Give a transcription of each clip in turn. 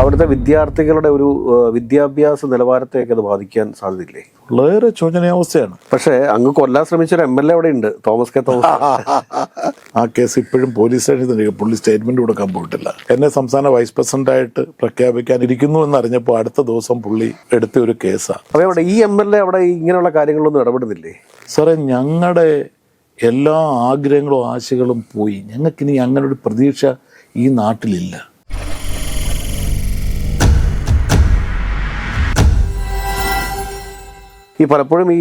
അവിടുത്തെ വിദ്യാർത്ഥികളുടെ ഒരു വിദ്യാഭ്യാസ നിലവാരത്തെയൊക്കെ അത് ബാധിക്കാൻ സാധ്യതയില്ലേ? വളരെ ശോചനീയാവസ്ഥയാണ് പക്ഷേ അങ്ങ് കൊല്ലാൻ ശ്രമിച്ച ഒരു എം എൽ എ അവിടെ ഉണ്ട് തോമസ് കെ തോമസ്. ആ കേസ് ഇപ്പോഴും പോലീസ് സ്റ്റേഷനിൽ പുള്ളി സ്റ്റേറ്റ്മെന്റ് കൊടുക്കാൻ പോയിട്ടില്ല. എന്നെ സംസ്ഥാന വൈസ് പ്രസിഡന്റ് ആയിട്ട് പ്രഖ്യാപിക്കാനിരിക്കുന്നു എന്നറിഞ്ഞപ്പോൾ അടുത്ത ദിവസം പുള്ളി എടുത്ത ഒരു കേസാണ് അതെ അവിടെ ഈ എം എൽ എ അവിടെ ഇങ്ങനെയുള്ള കാര്യങ്ങളൊന്നും ഇടപെടുന്നില്ലേ? സാറേ ഞങ്ങളുടെ എല്ലാ ആഗ്രഹങ്ങളും ആശകളും പോയി. ഞങ്ങൾക്കിനി അങ്ങനെ ഒരു പ്രതീക്ഷ ഈ നാട്ടിലില്ല. ഈ പലപ്പോഴും ഈ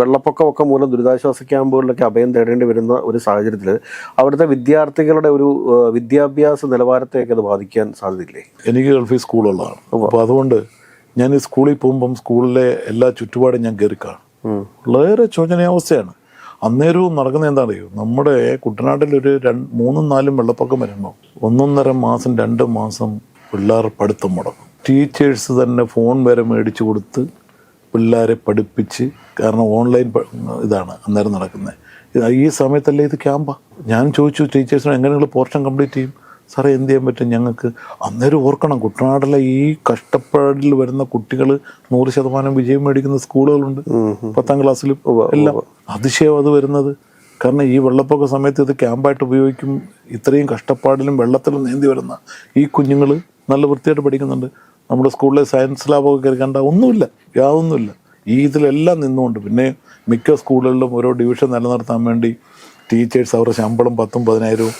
വെള്ളപ്പൊക്കമൊക്കെ മൂലം ദുരിതാശ്വാസ ക്യാമ്പുകളിലൊക്കെ അഭയം തേടേണ്ടി വരുന്ന ഒരു സാഹചര്യത്തിൽ അവിടുത്തെ വിദ്യാർത്ഥികളുടെ ഒരു വിദ്യാഭ്യാസ നിലവാരത്തെയൊക്കെ അത് ബാധിക്കാൻ സാധ്യതയില്ലേ? എനിക്ക് ഗൾഫിൽ സ്കൂളുള്ളതാണ്. അപ്പോൾ അതുകൊണ്ട് ഞാൻ ഈ സ്കൂളിൽ പോകുമ്പം സ്കൂളിലെ എല്ലാ ചുറ്റുപാടും ഞാൻ കയറി കാണും. വളരെ ശോചനീയാവസ്ഥയാണ്. അന്നേരവും നടക്കുന്ന എന്താണെന്നറിയോ? നമ്മുടെ കുട്ടനാട്ടിൽ ഒരു രണ്ട് മൂന്നും നാലും വെള്ളപ്പൊക്കം വരുമ്പോൾ ഒന്നൊന്നര മാസം രണ്ട് മാസം പിള്ളേർ പഠിത്തം മുടങ്ങും. ടീച്ചേഴ്സ് തന്നെ ഫോൺ വരെ മേടിച്ചു കൊടുത്ത് പിള്ളേരെ പഠിപ്പിച്ച് കാരണം ഓൺലൈൻ ഇതാണ് അന്നേരം നടക്കുന്നത്. ഈ സമയത്തല്ലേ ഇത് ക്യാമ്പാ? ഞാൻ ചോദിച്ചു ടീച്ചേഴ്സിനോട് എങ്ങനെ നിങ്ങൾ പോർഷൻ കംപ്ലീറ്റ് ചെയ്യും? സാറേ എന്ത് ചെയ്യാൻ പറ്റും ഞങ്ങൾക്ക്? അന്നേരം ഓർക്കണം കുട്ടനാട്ടിലെ ഈ കഷ്ടപ്പാടിൽ വരുന്ന കുട്ടികൾ നൂറ് ശതമാനം വിജയം മേടിക്കുന്ന സ്കൂളുകളുണ്ട്. പത്താം ക്ലാസ്സിലും എല്ലാം അതിശയം അത് വരുന്നത്. കാരണം ഈ വെള്ളപ്പൊക്ക സമയത്ത് ഇത് ക്യാമ്പായിട്ട് ഉപയോഗിക്കും. ഇത്രയും കഷ്ടപ്പാടിലും വെള്ളത്തിലും നീന്തി വരുന്ന ഈ കുഞ്ഞുങ്ങൾ നല്ല വൃത്തിയായിട്ട് പഠിക്കുന്നുണ്ട്. നമ്മുടെ സ്കൂളിലെ സയൻസ് ലാബൊക്കെ കയറി കണ്ട ഒന്നുമില്ല യാതൊന്നുമില്ല. ഈ ഇതിലെല്ലാം നിന്നുകൊണ്ട് പിന്നെ മിക്ക സ്കൂളുകളിലും ഓരോ ഡിവിഷൻ നിലനിർത്താൻ വേണ്ടി ടീച്ചേഴ്സ് അവരുടെ ശമ്പളം പത്തും പതിനായിരവും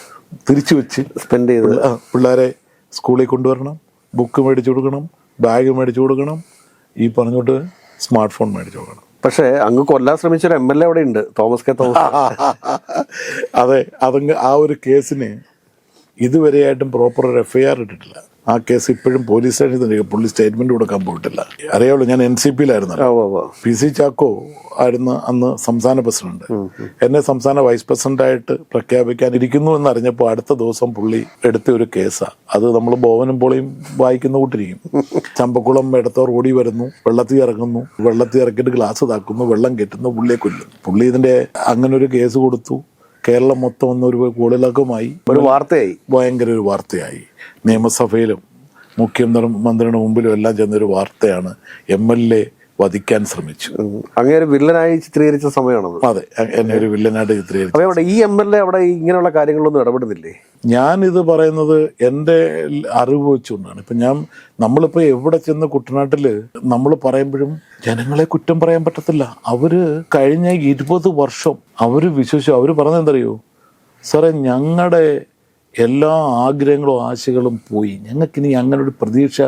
തിരിച്ചു വെച്ച് സ്പെൻഡ് ചെയ്ത്. പിള്ളേരെ സ്കൂളിൽ കൊണ്ടുവരണം ബുക്ക് മേടിച്ചു കൊടുക്കണം ബാഗ് മേടിച്ചു കൊടുക്കണം ഈ പറഞ്ഞോട്ട് സ്മാർട്ട് ഫോൺ മേടിച്ചു കൊടുക്കണം. പക്ഷേ അങ്ങ് കൊല്ലാൻ ശ്രമിച്ച ഒരു എം എൽ എ അവിടെ ഉണ്ട് തോമസ് കെ തോമസ്. അതെ അതങ്ങ് ആ ഒരു കേസിന് ഇതുവരെയായിട്ടും പ്രോപ്പർ ഒരു എഫ്ഐആർ ഇട്ടിട്ടില്ല. ആ കേസ് ഇപ്പോഴും പോലീസ് സ്റ്റേഷനിൽ തന്നെ പുള്ളി സ്റ്റേറ്റ്മെന്റ് കൊടുക്കാൻ പോയിട്ടില്ല. അറിയാവുള്ളൂ ഞാൻ എൻ സി പിയിലായിരുന്നു. പി സി ചാക്കോ ആയിരുന്നു അന്ന് സംസ്ഥാന പ്രസിഡന്റ്. എന്നെ സംസ്ഥാന വൈസ് പ്രസിഡന്റ് ആയിട്ട് പ്രഖ്യാപിക്കാനിരിക്കുന്നു എന്നറിഞ്ഞപ്പോൾ അടുത്ത ദിവസം പുള്ളി എടുത്ത ഒരു കേസാണ് അത് നമ്മൾ ബോവനും പോളിയും വായിക്കുന്ന കൂട്ടിരിക്കും. ചമ്പക്കുളം എടുത്തവർ ഓടി വരുന്നു വെള്ളത്തിൽ ഇറങ്ങുന്നു വെള്ളത്തിൽ ഇറക്കിയിട്ട് ഗ്ലാസ് താക്കുന്നു വെള്ളം കെട്ടുന്നു പുള്ളിയെ കൊല്ലുന്നു. പുള്ളി ഇതിന്റെ അങ്ങനെ ഒരു കേസ് കൊടുത്തു. കേരളം മൊത്തം ഒന്ന് ഒരു കൂടിലക്കമായി ഒരു വാർത്തയായി. ഭയങ്കര ഒരു വാർത്തയായി. നിയമസഭയിലും മുഖ്യമന്ത്രിയുടെ മുമ്പിലും എല്ലാം ചെന്നൊരു വാർത്തയാണ് എം എൽ എ വധിക്കാൻ ശ്രമിച്ചു. അങ്ങനെ ഒരു വില്ലനായി ചിത്രീകരിച്ച സമയമാണത്. അതെ എന്നെ ഒരു വില്ലനായിട്ട് ചിത്രീകരിച്ചു അവിടെ ഈ എം എൽ എ അവിടെ ഇങ്ങനെയുള്ള കാര്യങ്ങളൊന്നും ഇടപെടുന്നില്ലേ? ഞാനിത് പറയുന്നത് എന്റെ അറിവ് വെച്ചുകൊണ്ടാണ്. ഇപ്പം ഞാൻ നമ്മളിപ്പോൾ എവിടെ ചെന്ന് കുട്ടനാട്ടിൽ നമ്മൾ പറയുമ്പോഴും ജനങ്ങളെ കുറ്റം പറയാൻ പറ്റത്തില്ല. അവർ കഴിഞ്ഞ ഇരുപത് വർഷം അവർ വിശ്വസിച്ചു. അവർ പറഞ്ഞത് എന്തറിയോ? സാറേ ഞങ്ങളുടെ എല്ലാ ആഗ്രഹങ്ങളും ആശകളും പോയി. ഞങ്ങൾക്കിനി അങ്ങനെ ഒരു പ്രതീക്ഷ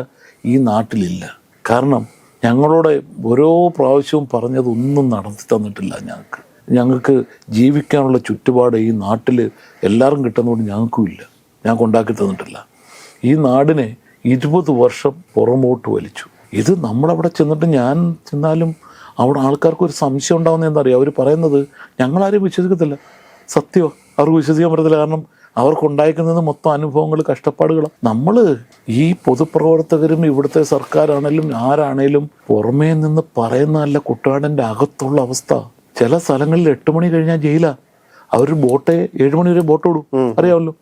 ഈ നാട്ടിലില്ല. കാരണം ഞങ്ങളോട് ഓരോ പ്രാവശ്യവും പറഞ്ഞതൊന്നും നടത്തി തന്നിട്ടില്ല ഞങ്ങൾക്ക്. ഞങ്ങൾക്ക് ജീവിക്കാനുള്ള ചുറ്റുപാട് ഈ നാട്ടിൽ എല്ലാവരും കിട്ടുന്നതുകൊണ്ട് ഞങ്ങൾക്കും ഇല്ല ഞങ്ങൾക്ക് ഉണ്ടാക്കി തന്നിട്ടില്ല. ഈ നാടിനെ ഇരുപത് വർഷം പുറമോട്ട് വലിച്ചു. ഇത് നമ്മളവിടെ ചെന്നിട്ട് ഞാൻ ചെന്നാലും അവിടെ ആൾക്കാർക്ക് ഒരു സംശയം ഉണ്ടാകുന്ന എന്താ അറിയുക അവർ പറയുന്നത് ഞങ്ങളാരും വിശ്വസിക്കത്തില്ല. സത്യമോ അവർക്ക് വിശ്വസിക്കാൻ പറ്റത്തില്ല. കാരണം അവർക്കുണ്ടായിരിക്കുന്നത് മൊത്തം അനുഭവങ്ങൾ കഷ്ടപ്പാടുകളാണ് നമ്മൾ ഈ പൊതുപ്രവർത്തകരും ഇവിടുത്തെ സർക്കാരാണേലും ആരാണേലും പുറമേ നിന്ന് പറയുന്നതല്ല കുട്ടനാടിന്റെ അകത്തുള്ള അവസ്ഥ. ചില സ്ഥലങ്ങളിൽ എട്ട് മണി കഴിഞ്ഞാൽ ജയിലാ. അവർ ബോട്ടെ ഏഴ് മണി വരെ ബോട്ട് ഓടും. അറിയാമല്ലോ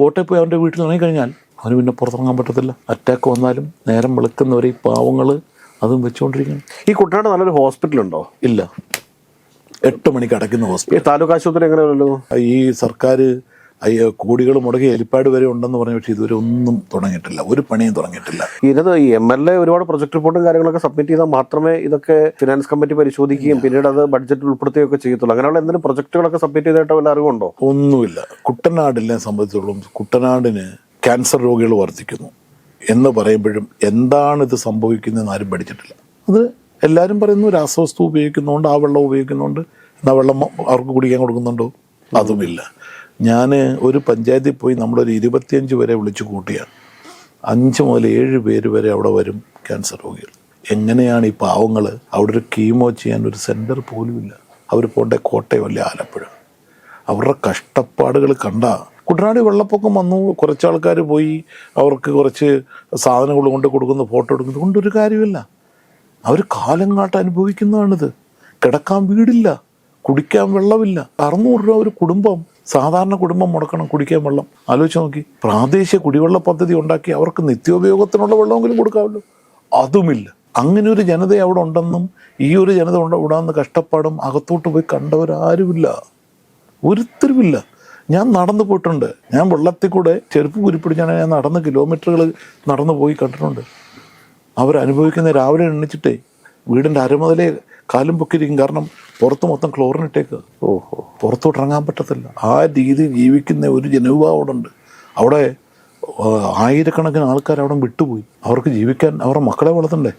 ബോട്ടെ പോയി അവന്റെ വീട്ടിൽ ഇറങ്ങി കഴിഞ്ഞാൽ അവന് പിന്നെ പുറത്തിറങ്ങാൻ പറ്റത്തില്ല. അറ്റാക്ക് വന്നാലും നേരം വെളുക്കുന്നവരെ ഈ പാവങ്ങൾ അതും വെച്ചുകൊണ്ടിരിക്കണം ഈ കുട്ടനാട് നല്ലൊരു ഹോസ്പിറ്റൽ ഉണ്ടോ? ഇല്ല. എട്ട് മണിക്ക് അടയ്ക്കുന്ന ഹോസ്പിറ്റൽ താലൂക്ക് ആശുപത്രി എങ്ങനെയാണല്ലോ ഈ സർക്കാർ അയ്യോ കോടികൾ മുടങ്ങി എലിപ്പാട് വരെ ഉണ്ടെന്ന് പറഞ്ഞ പക്ഷേ ഇതുവരെ ഒന്നും തുടങ്ങിയിട്ടില്ല. ഒരു പണിയും തുടങ്ങിയിട്ടില്ല. ഇതിനകത്ത് ഈ എം എൽ എ ഒരുപാട് പ്രൊജക്ട് റിപ്പോർട്ടും കാര്യങ്ങളൊക്കെ സബ്മിറ്റ് ചെയ്താൽ മാത്രമേ ഇതൊക്കെ ഫിനാൻസ് കമ്മിറ്റി പരിശോധിക്കുകയും പിന്നീട് അത് ബഡ്ജറ്റിൽ ഉൾപ്പെടുത്തുകയൊക്കെ ചെയ്യത്തുള്ളൂ. അങ്ങനെയുള്ള എന്തെങ്കിലും പ്രൊജക്ടുകളൊക്കെ സബ്മിറ്റ് ചെയ്തിട്ട് വല്ല അറിവുണ്ടോ ഒന്നുമില്ല. കുട്ടനാടിനെ സംബന്ധിച്ചിടത്തോളം കുട്ടനാടിന് ക്യാൻസർ രോഗികൾ വർദ്ധിക്കുന്നു എന്ന് പറയുമ്പോഴും എന്താണ് ഇത് സംഭവിക്കുന്നതെന്ന് ആരും പഠിച്ചിട്ടില്ല. അത് എല്ലാവരും പറയുന്നു രാസവസ്തു ഉപയോഗിക്കുന്നുണ്ട് ആ വെള്ളം ഉപയോഗിക്കുന്നുണ്ട് എന്നാ വെള്ളം അവർക്ക് കുടിക്കാൻ കൊടുക്കുന്നുണ്ടോ? അതുമില്ല. ഞാൻ ഒരു പഞ്ചായത്തിൽ പോയി നമ്മളൊരു ഇരുപത്തിയഞ്ച് വരെ വിളിച്ചു കൂട്ടിയാണ് അഞ്ച് മുതൽ ഏഴ് പേര് വരെ അവിടെ വരും ക്യാൻസർ രോഗികൾ. എങ്ങനെയാണ് ഈ പാവങ്ങൾ അവിടെ ഒരു കീമോ ചെയ്യാൻ ഒരു സെന്റർ പോലുമില്ല. അവർ പോകേണ്ട കോട്ടയം അല്ലെ ആലപ്പുഴ? അവരുടെ കഷ്ടപ്പാടുകൾ കണ്ട. കുട്ടനാട് വെള്ളപ്പൊക്കം വന്നു. കുറച്ച് ആൾക്കാർ പോയി. അവർക്ക് കുറച്ച് സാധനങ്ങൾ കൊണ്ട് കൊടുക്കുന്നു ഫോട്ടോ എടുക്കുന്നത് കൊണ്ടൊരു കാര്യമില്ല അവർ കാലം കാട്ട് അനുഭവിക്കുന്നതാണിത് കിടക്കാൻ വീടില്ല. കുടിക്കാൻ വെള്ളമില്ല. അറുന്നൂറ് രൂപ ഒരു കുടുംബം സാധാരണ കുടുംബം മുടക്കണം കുടിക്കാൻ വെള്ളം. ആലോചിച്ച് നോക്കി. പ്രാദേശിക കുടിവെള്ള പദ്ധതി ഉണ്ടാക്കി അവർക്ക് നിത്യോപയോഗത്തിനുള്ള വെള്ളമെങ്കിലും കൊടുക്കാമല്ലോ. അതുമില്ല. അങ്ങനെ ഒരു ജനത അവിടെ ഉണ്ടെന്നും ഈ ഒരു ജനത ഉണ്ട് ഇവിടാന്ന് കഷ്ടപ്പാടും അകത്തോട്ട് പോയി കണ്ടവരാരുമില്ല. ഒരുത്തരുമില്ല. ഞാൻ നടന്നു പോയിട്ടുണ്ട്. ഞാൻ വെള്ളത്തിൽ കൂടെ ചെരുപ്പ് കുരിപ്പിടിച്ചാണ് ഞാൻ നടന്ന് കിലോമീറ്ററുകൾ നടന്നു പോയി കണ്ടിട്ടുണ്ട്. അവരനുഭവിക്കുന്ന രാവിലെ എണ്ണിച്ചിട്ടേ വീടിന്റെ അരമുതലേ കാലും പൊക്കിയിരിക്കും. കാരണം പുറത്ത് മൊത്തം ക്ലോറിൻ ഇട്ടേക്ക് ഓഹോ. പുറത്തോട്ട് ഇറങ്ങാൻ പറ്റത്തില്ല. ആ രീതിയിൽ ജീവിക്കുന്ന ഒരു ജനവിഭാഗം അവിടെ ഉണ്ട് അവിടെ ആയിരക്കണക്കിന് ആൾക്കാർ അവിടെ വിട്ടുപോയി. അവർക്ക് ജീവിക്കാൻ അവരുടെ മക്കളെ വളർത്തണ്ടേ?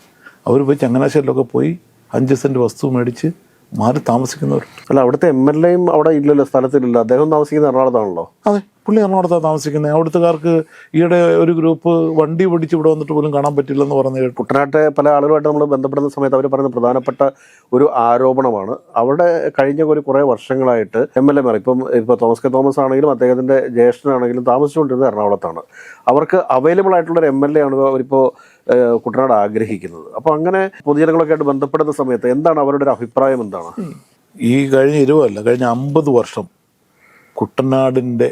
അവർ പോയി ചങ്ങനാശ്ശേരിലൊക്കെ പോയി അഞ്ച് സെന്റ് വസ്തു മേടിച്ച് മാറി താമസിക്കുന്നവർ. അല്ല അവിടുത്തെ എം എൽ എയും അവിടെ ഇല്ലല്ലോ സ്ഥലത്തിലില്ല. അദ്ദേഹം താമസിക്കുന്ന എറണാകുളത്താണല്ലോ? അതെ പുള്ളി എറണാകുളത്താണ് താമസിക്കുന്നത് അവിടുത്തുകാർക്ക് ഈയിടെ ഒരു ഗ്രൂപ്പ് വണ്ടി പിടിച്ച് ഇവിടെ വന്നിട്ട് പോലും കാണാൻ പറ്റില്ലെന്ന് പറഞ്ഞു കേട്ടു. കുട്ടനാട്ടെ പല ആളുകളുമായിട്ട് നമ്മൾ ബന്ധപ്പെടുന്ന സമയത്ത് അവർ പറയുന്ന പ്രധാനപ്പെട്ട ഒരു ആരോപണമാണ്. അവിടെ കഴിഞ്ഞ ഒരു കുറേ വർഷങ്ങളായിട്ട് എം എൽ എമാർ ഇപ്പം ഇപ്പോൾ തോമസ് കെ തോമസ് ആണെങ്കിലും അദ്ദേഹത്തിന്റെ ജ്യേഷ്ഠനാണെങ്കിലും താമസിച്ചുകൊണ്ടിരുന്നത് എറണാകുളത്താണ്. അവർക്ക് അവൈലബിൾ ആയിട്ടുള്ള ഒരു എം എൽ എ ആണ് അവരിപ്പോൾ കുട്ടനാട് ആഗ്രഹിക്കുന്നത്. അപ്പോൾ അങ്ങനെ പൊതുജനങ്ങളൊക്കെ ആയിട്ട് ബന്ധപ്പെടുന്ന സമയത്ത് എന്താണ് അവരുടെ ഒരു അഭിപ്രായം എന്താണ്? ഈ കഴിഞ്ഞ ഇരുപതല്ല കഴിഞ്ഞ അമ്പത് വർഷം കുട്ടനാടിന്റെ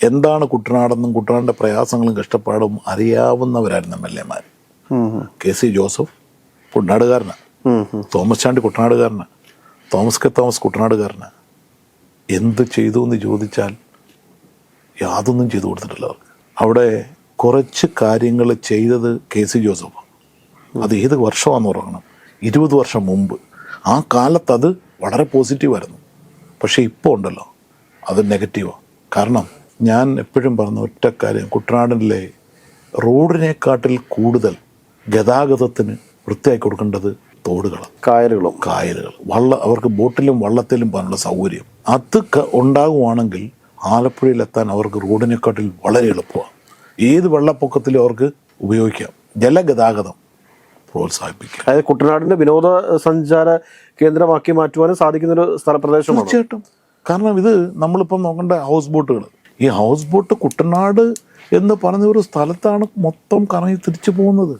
എന്താണ് കുട്ടനാടെന്നും കുട്ടനാടിന്റെ പ്രയാസങ്ങളും കഷ്ടപ്പാടും അറിയാവുന്നവരായിരുന്നു എം എൽ എമാർ. കെ സി ജോസഫ് കുട്ടനാടുകാരനാണ് ഉം. തോമസ് ചാണ്ടി കുട്ടനാടുകാരനാണ് തോമസ് കെ തോമസ് കുട്ടനാടുകാരനാണ് എന്ത് ചെയ്തു എന്ന് ചോദിച്ചാൽ യാതൊന്നും ചെയ്തു കൊടുത്തിട്ടില്ല അവർക്ക്. അവിടെ കുറച്ച് കാര്യങ്ങൾ ചെയ്തത് കെ സി ജോസഫ്. അത് ഏത് വർഷമാണെന്ന് ഉറങ്ങണം ഇരുപത് വർഷം മുമ്പ്. ആ കാലത്ത് അത് വളരെ പോസിറ്റീവായിരുന്നു പക്ഷേ ഇപ്പോൾ ഉണ്ടല്ലോ. അത് നെഗറ്റീവാണ് കാരണം ഞാൻ എപ്പോഴും പറഞ്ഞ ഒറ്റ കാര്യം. കുട്ടനാടിലെ റോഡിനെക്കാട്ടിൽ കൂടുതൽ ഗതാഗതത്തിന് വൃത്തിയാക്കി കൊടുക്കേണ്ടത് തോടുകൾ കായലുകളും. കായലുകൾ. വള്ള അവർക്ക് ബോട്ടിലും വള്ളത്തിലും പോകാനുള്ള സൗകര്യം. അത് ഉണ്ടാകുവാണെങ്കിൽ ആലപ്പുഴയിലെത്താൻ അവർക്ക് റോഡിനെക്കാട്ടിൽ വളരെ എളുപ്പമാണ്. ഏത് വെള്ളപ്പൊക്കത്തിലും അവർക്ക് ഉപയോഗിക്കാം. ജലഗതാഗതം പ്രോത്സാഹിപ്പിക്കുക അതായത് കുട്ടനാടിന്റെ വിനോദ സഞ്ചാര കേന്ദ്രമാക്കി മാറ്റുവാനും സാധിക്കുന്ന ഒരു സ്ഥലപ്രദേശമാണ്. തീർച്ചയായിട്ടും. കാരണം ഇത് നമ്മളിപ്പം നോക്കേണ്ട ഹൗസ് ബോട്ടുകൾ ഈ ഹൗസ് ബോട്ട് കുട്ടനാട് എന്ന് പറഞ്ഞ ഒരു സ്ഥലത്താണ് മൊത്തം കറങ്ങി തിരിച്ചു പോകുന്നത്.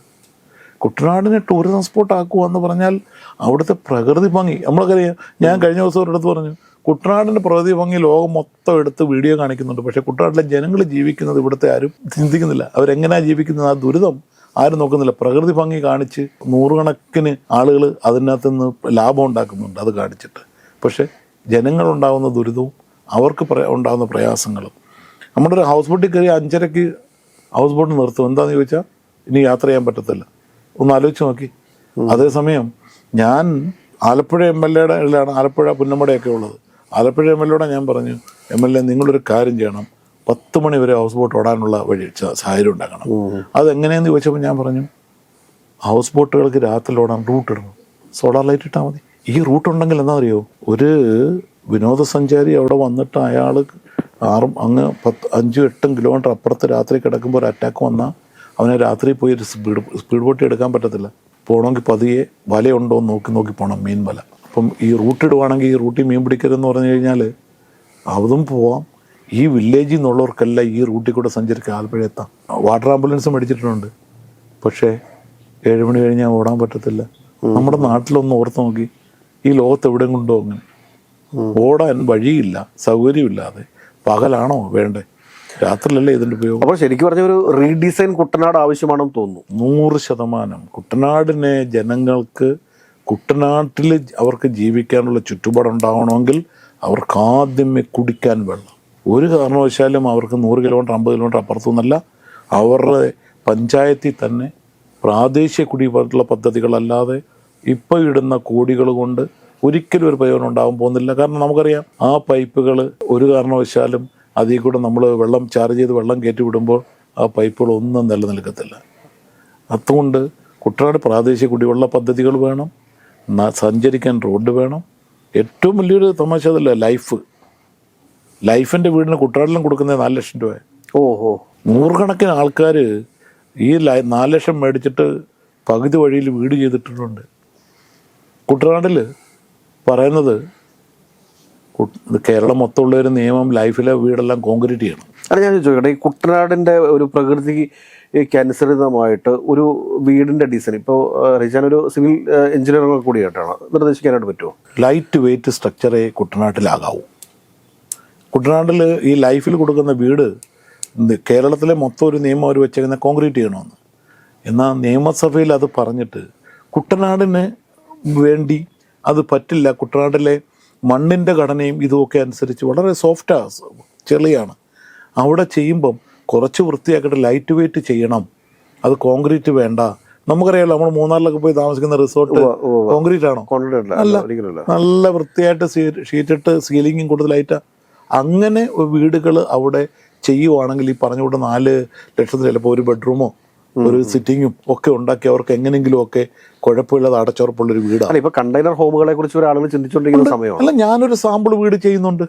കുട്ടനാടിനെ ടൂറിസം സ്പോട്ട് ആക്കുക എന്ന് പറഞ്ഞാൽ അവിടുത്തെ പ്രകൃതി ഭംഗി. നമ്മളൊക്കെ ഞാൻ കഴിഞ്ഞ ദിവസം ഒരിടത്ത് പറഞ്ഞു കുട്ടനാടിന്റെ പ്രകൃതി ഭംഗി ലോകം മൊത്തം എടുത്ത് വീഡിയോ കാണിക്കുന്നുണ്ട്. പക്ഷേ കുട്ടനാട്ടിലെ ജനങ്ങൾ ജീവിക്കുന്നത് ഇവിടുത്തെ ആരും ചിന്തിക്കുന്നില്ല. അവരെങ്ങനെയാണ് ജീവിക്കുന്നത്? ആ ദുരിതം ആരും നോക്കുന്നില്ല. പ്രകൃതി ഭംഗി കാണിച്ച് നൂറുകണക്കിന് ആളുകൾ അതിനകത്ത് നിന്ന് ലാഭം ഉണ്ടാക്കുന്നുണ്ട് അത് കാണിച്ചിട്ട്. പക്ഷേ ജനങ്ങളുണ്ടാകുന്ന ദുരിതവും അവർക്ക് പ്ര- ഉണ്ടാകുന്ന പ്രയാസങ്ങളും. നമ്മുടെ ഒരു ഹൗസ് ബോട്ടിൽ കയറി അഞ്ചരയ്ക്ക് ഹൗസ് ബോട്ട് നിർത്തും. എന്താണെന്ന് ചോദിച്ചാൽ ഇനി യാത്ര ചെയ്യാൻ പറ്റത്തില്ല. ഒന്ന് ആലോചിച്ച് നോക്കി. അതേസമയം ഞാൻ ആലപ്പുഴ എം എൽ എയുടെ ആലപ്പുഴ പുന്നമടയൊക്കെ ഉള്ളത്. ആലപ്പുഴ എം എൽ എയുടെ ഞാൻ പറഞ്ഞു എം എൽ എ നിങ്ങളൊരു കാര്യം ചെയ്യണം. പത്ത് മണി വരെ ഹൗസ് ബോട്ട് ഓടാനുള്ള വഴി സാഹചര്യം ഉണ്ടാക്കണം. അതെങ്ങനെയെന്ന് ചോദിച്ചപ്പോൾ ഞാൻ പറഞ്ഞു ഹൗസ് ബോട്ടുകൾക്ക് രാത്രി ഓടാൻ റൂട്ട് ഇടണം. സോളാർ ലൈറ്റ് ഇട്ടാൽ മതി. ഈ റൂട്ട് ഉണ്ടെങ്കിൽ എന്താ അറിയോ? ഒരു വിനോദസഞ്ചാരി അവിടെ വന്നിട്ട് അയാൾ ആറും അങ്ങ് പത്ത് അഞ്ചും എട്ടും കിലോമീറ്റർ അപ്പുറത്ത് രാത്രി കിടക്കുമ്പോൾ ഒരു അറ്റാക്ക് വന്നാൽ അവനെ രാത്രി പോയി ഒരു സ്പീഡ് സ്പീഡ് ബോട്ട് എടുക്കാൻ പറ്റത്തില്ല. പോകണമെങ്കിൽ പതിയെ വലയുണ്ടോ എന്ന് നോക്കി നോക്കി പോകണം മീൻ വല അപ്പം ഈ റൂട്ട് ഇടുവാണെങ്കിൽ ഈ റൂട്ടിൽ മീൻ പിടിക്കരുതെന്ന് പറഞ്ഞു കഴിഞ്ഞാൽ അതും പോവാം. ഈ വില്ലേജിൽ നിന്നുള്ളവർക്കെല്ലാം ഈ റൂട്ടിൽ കൂടെ സഞ്ചരിക്കുക ആലപ്പുഴ എത്താം. വാട്ടർ ആംബുലൻസ് മേടിച്ചിട്ടുണ്ട്. പക്ഷേ ഏഴ് മണി കഴിഞ്ഞാൽ ഓടാൻ പറ്റത്തില്ല. നമ്മുടെ നാട്ടിലൊന്ന് ഓർത്ത് നോക്കി. ഈ ലോകത്ത് എവിടെ കൊണ്ടോ അങ്ങനെ. ഓടാൻ വഴിയില്ല. സൗകര്യമില്ലാതെ. പകലാണോ വേണ്ടേ? രാത്രിയിലല്ലേ ഇതിന്റെ ഉപയോഗം? അപ്പോൾ ശരിക്കും പറഞ്ഞ ഒരു റീഡിസൈൻ കുട്ടനാട് ആവശ്യമാണെന്ന് തോന്നുന്നു. നൂറ് ശതമാനം. കുട്ടനാടിനെ ജനങ്ങൾക്ക് കുട്ടനാട്ടിൽ അവർക്ക് ജീവിക്കാനുള്ള ചുറ്റുപാടുണ്ടാവണമെങ്കിൽ അവർക്ക് ആദ്യമേ കുടിക്കാൻ വെള്ളം. ഒരു കാരണവശാലും അവർക്ക് നൂറ് കിലോമീറ്റർ അമ്പത് കിലോമീറ്റർ അപ്പുറത്തുനിന്നല്ല അവരുടെ പഞ്ചായത്തിൽ തന്നെ പ്രാദേശിക കുടിവെള്ള പദ്ധതികളല്ലാതെ ഇപ്പോൾ ഇടുന്ന കോടികൾ കൊണ്ട് ഒരിക്കലും ഒരു പ്രയോജനം ഉണ്ടാകാൻ പോകുന്നില്ല. കാരണം നമുക്കറിയാം ആ പൈപ്പുകൾ ഒരു കാരണവശാലും അതിൽ കൂടെ നമ്മൾ വെള്ളം ചാർജ് ചെയ്ത് വെള്ളം കയറ്റി വിടുമ്പോൾ ആ പൈപ്പുകൾ ഒന്നും നിലനിൽക്കത്തില്ല. അതുകൊണ്ട് കുട്ടനാട് പ്രാദേശിക കുടിവെള്ള പദ്ധതികൾ വേണം. സഞ്ചരിക്കാൻ റോഡ് വേണം. ഏറ്റവും വലിയൊരു തമാശ അതല്ല ലൈഫ്. ലൈഫിന്റെ വീടിന് കുട്ടനാട്ടിലും കൊടുക്കുന്നത് നാല് ലക്ഷം രൂപ. ഓഹോ. നൂറുകണക്കിന് ആൾക്കാർ ഈ നാല് ലക്ഷം മേടിച്ചിട്ട് പകുതി വഴിയിൽ വീട് ചെയ്തിട്ടുണ്ട് കുട്ടനാട്ടിൽ പറയുന്നത് കേരളം മൊത്തമുള്ള ഒരു നിയമം ലൈഫിലെ വീടെല്ലാം കോൺക്രീറ്റ് ചെയ്യണം. അല്ല ഞാൻ ചോദിക്കട്ടെ ഈ കുട്ടനാടിന്റെ ഒരു പ്രകൃതിക്ക് അനുസൃതമായിട്ട് ഒരു വീടിന്റെ ഡിസൈൻ ഇപ്പോൾ റിജാൻ ഒരു സിവിൽ എഞ്ചിനീയർ കൂടിയായിട്ടാണ്? നിർദ്ദേശിക്കാനായിട്ട് പറ്റുമോ? ലൈറ്റ് വെയിറ്റ് സ്ട്രക്ചറേ കുട്ടനാട്ടിലാകാവൂ. കുട്ടനാട്ടിൽ ഈ ലൈഫിൽ കൊടുക്കുന്ന വീട് കേരളത്തിലെ മൊത്തം ഒരു നിയമം അവർ വെച്ചിരിക്കുന്ന കോൺക്രീറ്റ് ചെയ്യണമെന്ന്. എന്നാൽ നിയമസഭയിൽ അത് പറഞ്ഞിട്ട് കുട്ടനാടിന് വേണ്ടി അത് പറ്റില്ല. കുട്ടനാട്ടിലെ മണ്ണിന്റെ ഘടനയും ഇതുമൊക്കെ അനുസരിച്ച് വളരെ സോഫ്റ്റാണ് ചെളിയാണ്. അവിടെ ചെയ്യുമ്പം കുറച്ച് വൃത്തിയാക്കിയിട്ട് ലൈറ്റ് വെയിറ്റ് ചെയ്യണം. അത് കോൺക്രീറ്റ് വേണ്ട. നമുക്കറിയാലോ നമ്മൾ മൂന്നാറിലൊക്കെ പോയി താമസിക്കുന്ന റിസോർട്ട്. കോൺക്രീറ്റ് ആണോ? അല്ല. നല്ല വൃത്തിയായിട്ട് ഷീറ്റിട്ട് സീലിങ്ങും കൂടുതലായിട്ട് അങ്ങനെ വീടുകൾ അവിടെ ചെയ്യുവാണെങ്കിൽ ഈ പറഞ്ഞ കൊണ്ട് നാല് ലക്ഷത്തിൽ ചിലപ്പോൾ ഒരു ബെഡ്റൂമോ ഒരു സിറ്റിങ്ങും ഒക്കെ ഉണ്ടാക്കി അവർക്ക് എങ്ങനെങ്കിലും ഒക്കെ കുഴപ്പമില്ലാതെ അടച്ചുറപ്പുള്ള ഒരു വീടാണ് ഇപ്പൊ കണ്ടെയ്നർ ഹോമുകളെ കുറിച്ച് ഒരാളുകൾ ചിന്തിച്ചോണ്ടിരിക്കുന്ന ചിന്തിച്ചുകൊണ്ടിരിക്കുന്ന സമയമാണ്? അല്ല ഞാനൊരു സാമ്പിൾ വീട് ചെയ്യുന്നുണ്ട്.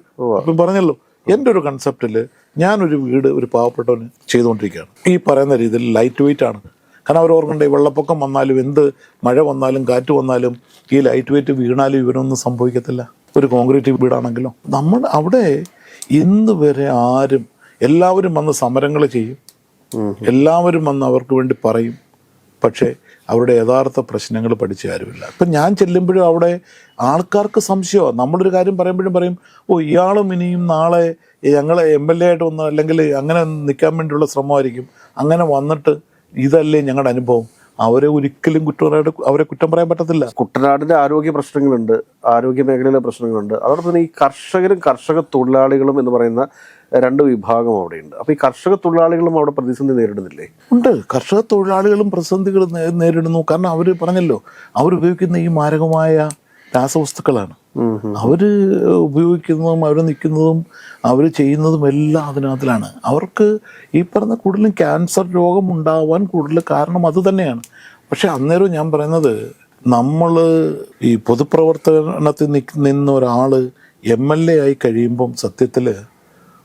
പറഞ്ഞല്ലോ എന്റെ ഒരു കൺസെപ്റ്റിൽ ഞാനൊരു വീട് ഒരു പാവപ്പെട്ടവന് ചെയ്തുകൊണ്ടിരിക്കുകയാണ്. ഈ പറയുന്ന രീതിയിൽ ലൈറ്റ് വെയിറ്റ് ആണ്. കാരണം അവർ ഓർക്കണ്ടേ വെള്ളപ്പൊക്കം വന്നാലും എന്ത് മഴ വന്നാലും കാറ്റ് വന്നാലും ഈ ലൈറ്റ് വെയിറ്റ് വീണാലും ഇവനൊന്നും സംഭവിക്കത്തില്ല. ഒരു കോൺക്രീറ്റ് വീടാണെങ്കിലും. നമ്മൾ അവിടെ ഇന്ന് വരെ ആരും എല്ലാവരും വന്ന് സമരങ്ങൾ ചെയ്യും. എല്ലാവരും വന്ന് അവർക്ക് വേണ്ടി പറയും. പക്ഷേ അവരുടെ യഥാർത്ഥ പ്രശ്നങ്ങൾ പഠിച്ച ആരുമില്ല ഇപ്പം ഞാൻ ചെല്ലുമ്പോഴും അവിടെ ആൾക്കാർക്ക് സംശയമാണ് നമ്മളൊരു കാര്യം പറയുമ്പോഴും പറയും ഓ ഇയാളും ഇനിയും നാളെ ഞങ്ങളെ എം എൽ എ ആയിട്ട് വന്ന് അല്ലെങ്കിൽ അങ്ങനെ നിൽക്കാൻ വേണ്ടിയുള്ള ശ്രമമായിരിക്കും. അങ്ങനെ വന്നിട്ട് ഇതല്ലേ ഞങ്ങളുടെ അനുഭവം. അവരെ ഒരിക്കലും കുറ്റമായിട്ട് അവരെ കുറ്റം പറയാൻ പറ്റത്തില്ല. കുട്ടനാടിന്റെ ആരോഗ്യ പ്രശ്നങ്ങളുണ്ട് ആരോഗ്യ മേഖലയിലെ പ്രശ്നങ്ങളുണ്ട്. അതോടൊപ്പം തന്നെ ഈ കർഷകരും കർഷക തൊഴിലാളികളും എന്ന് പറയുന്ന രണ്ട് വിഭാഗം അവിടെയുണ്ട്. അപ്പൊ ഈ കർഷക തൊഴിലാളികളും അവിടെ പ്രതിസന്ധി നേരിടുന്നില്ലേ? ഉണ്ട്. കർഷക തൊഴിലാളികളും പ്രതിസന്ധികൾ നേരിടുന്നു. കാരണം അവർ പറഞ്ഞല്ലോ അവർ ഉപയോഗിക്കുന്ന ഈ മാരകമായ രാസവസ്തുക്കളാണ്. അവർ ഉപയോഗിക്കുന്നതും അവർ നിൽക്കുന്നതും അവർ ചെയ്യുന്നതും എല്ലാം അതിനകത്തിലാണ്. അവർക്ക് ഈ പറഞ്ഞ കൂടുതലും ക്യാൻസർ രോഗം ഉണ്ടാവാൻ കൂടുതൽ കാരണം അത് തന്നെയാണ്. പക്ഷെ അന്നേരം ഞാൻ പറയുന്നത് നമ്മൾ ഈ പൊതുപ്രവർത്തനത്തിൽ നിന്ന ഒരാൾ എം എൽ എ ആയി കഴിയുമ്പം സത്യത്തിൽ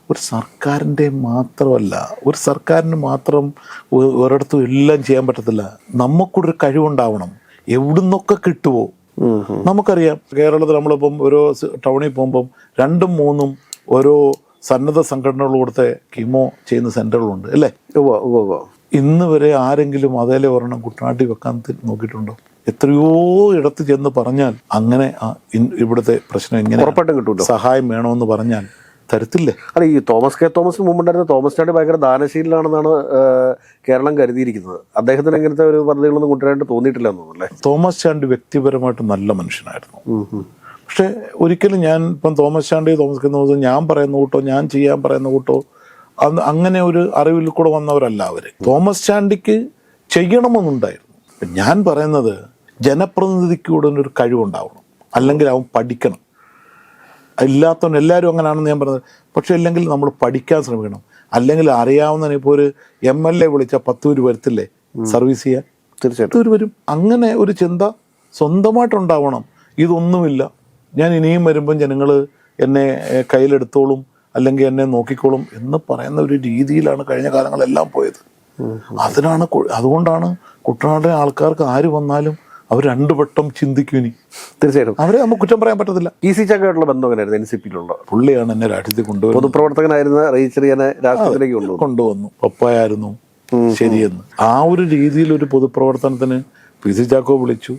ഒരു സർക്കാരിന്റെ മാത്രമല്ല ഒരു സർക്കാരിന് മാത്രം ഒരിടത്തും എല്ലാം ചെയ്യാൻ പറ്റത്തില്ല. നമുക്കൊരു കഴിവുണ്ടാവണം. എവിടുന്നൊക്കെ കിട്ടുമോ നമുക്കറിയാം കേരളത്തിൽ നമ്മളിപ്പം ഓരോ ടൗണിൽ പോകുമ്പം രണ്ടും മൂന്നും ഓരോ സന്നദ്ധ സംഘടനകൾ കൊടുത്ത കീമോ ചെയ്യുന്ന സെന്ററുകളുണ്ട് അല്ലേ? ഉവ്വ, ഉവ്വ, ഉവ്വ. ഇന്ന് വരെ ആരെങ്കിലും അതേലെ ഒരെണ്ണം കുട്ടനാട്ടിൽ വെക്കാൻ നോക്കിയിട്ടുണ്ടോ? എത്രയോ ഇടത്ത് ചെന്ന് പറഞ്ഞാൽ അങ്ങനെ ഇവിടുത്തെ പ്രശ്നം എങ്ങനെ ഉറപ്പായിട്ട് കിട്ടുമല്ലോ സഹായം വേണമെന്ന് പറഞ്ഞാൽ തരത്തില്ലേ. അല്ല ഈ തോമസ് കെ തോമസിന് മുമ്പുണ്ടായിരുന്ന തോമസ് ചാണ്ടി ഭയങ്കര ദാനശീലനാണെന്നാണ് കേരളം കരുതിയിരിക്കുന്നത്. അദ്ദേഹത്തിന് ഇങ്ങനത്തെ ഒരു പദ്ധതികളൊന്നും കൊണ്ടുവരാനായിട്ട് തോന്നിയിട്ടില്ല എന്ന് തോന്നുന്നു അല്ലേ? തോമസ് ചാണ്ടി വ്യക്തിപരമായിട്ട് നല്ല മനുഷ്യനായിരുന്നു. പക്ഷെ ഒരിക്കലും ഞാൻ ഇപ്പം തോമസ് ചാണ്ടി തോമസ് കെ തോമസ് ഞാൻ പറയുന്ന കൂട്ടോ ഞാൻ ചെയ്യാൻ പറയുന്ന കൂട്ടോ അന്ന് അങ്ങനെ ഒരു അറിവിൽ കൂടെ വന്നവരല്ല അവർ തോമസ് ചാണ്ടിക്ക് ചെയ്യണമെന്നുണ്ടായിരുന്നു. ഞാൻ പറയുന്നത് ജനപ്രതിനിധിക്ക് ഉടനെ ഒരു കഴിവുണ്ടാവണം. അല്ലെങ്കിൽ അവൻ പഠിക്കണം. ഇല്ലാത്തവൻ എല്ലാവരും അങ്ങനെയാണെന്ന് ഞാൻ പറഞ്ഞത്. പക്ഷെ അല്ലെങ്കിൽ നമ്മൾ പഠിക്കാൻ ശ്രമിക്കണം. അല്ലെങ്കിൽ അറിയാവുന്ന ഇപ്പോൾ ഒരു എം എൽ എ വിളിച്ച പത്ത് പേര് വരത്തില്ലേ? സർവീസ് ചെയ്യാൻ? തീർച്ചയായിട്ടും. ഒരു വരും. അങ്ങനെ ഒരു ചിന്ത സ്വന്തമായിട്ടുണ്ടാവണം. ഇതൊന്നുമില്ല. ഞാൻ ഇനിയും വരുമ്പം ജനങ്ങൾ എന്നെ കയ്യിലെടുത്തോളും. അല്ലെങ്കിൽ എന്നെ നോക്കിക്കോളും എന്ന് പറയുന്ന ഒരു രീതിയിലാണ് കഴിഞ്ഞ കാലങ്ങളെല്ലാം പോയത്. അതിനാണ് അതുകൊണ്ടാണ് കുട്ടനാട്ടിലെ ആൾക്കാർക്ക് ആര് വന്നാലും അവർ രണ്ടു വട്ടം ചിന്തിക്കും ഇനി. തീർച്ചയായിട്ടും. അവരെ നമുക്ക് കുറ്റം പറയാൻ പറ്റത്തില്ല. ഇ സി ചക്കയായിട്ടുള്ള ബന്ധം എങ്ങനെയായിരുന്നു എൻ സി പിയിലുള്ള? പുള്ളിയാണ് എന്നെ രാജ്യത്തിൽ കൊണ്ടുവരുന്നത്. പൊതുപ്രവർത്തകനായിരുന്ന റീച്ചറിയനെ രാഷ്ട്രീയത്തിലേക്ക് കൊണ്ടുവന്നു. കൊണ്ടുവന്നു. പപ്പായായിരുന്നു. ശരിയെന്ന്. ആ ഒരു രീതിയിൽ ഒരു പൊതുപ്രവർത്തനത്തിന് പി സി ചാക്കോ വിളിച്ചു.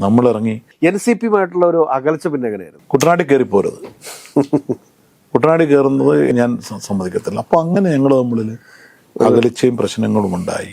നമ്മൾ ഇറങ്ങി. എൻ സി പിയുമായിട്ടുള്ള ഒരു അകൽച്ച പിന്നെ എങ്ങനെയായിരുന്നു? കുട്ടനാട്ടിൽ കയറി പോരുത് കുട്ടനാട്ടിൽ കയറുന്നത് ഞാൻ സമ്മതിക്കത്തില്ല. അപ്പോൾ അങ്ങനെ ഞങ്ങൾ തമ്മിൽ അകലിച്ചയും പ്രശ്നങ്ങളും ഉണ്ടായി.